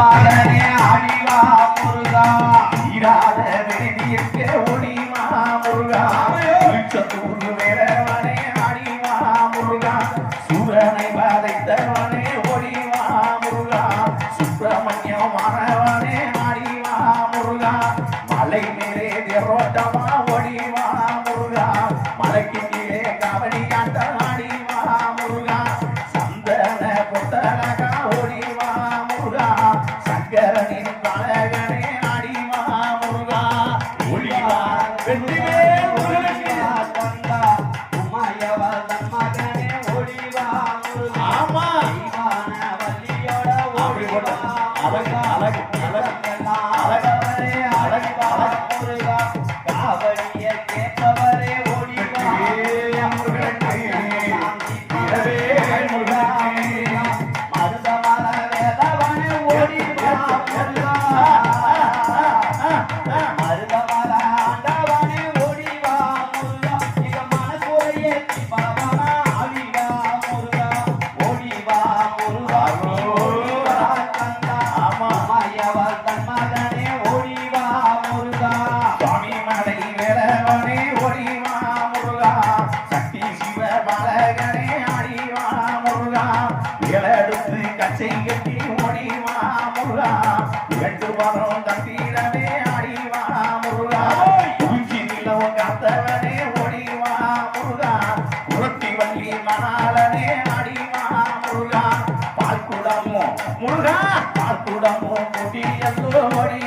மகனே அடிவா முருகா. ஈராத வேதியிற்கே ஒடிவா முருகா. திருச்செந்தூர் வேறவனே அடிவா முருகா. சூரனை வதைத்தவனே ஒடிவா முருகா. சுப்பிரமணியம் மாணவனே அடிவா முருகா. மலை மேலே தேரோட்டமா முருகா ஒளிவா வெற்றிவே மகனே ஒளிவா முருகா. ஆமா. வள்ளியோட ஓடிவா அழகு அழகு அழகு. இளடுத்து கச்சை கட்டி ஓடிவா முருகா. எட்டு வாரம் தந்திரமே அடிவா முருகா. உச்சி நிலவும் காத்தவனே ஓடிவா முருகா. புரட்டி வள்ளி மணாலனே அடிவா முருகா. பால்குடமோ முருகா. பால்குடமோ முடியல்லோ ஓடி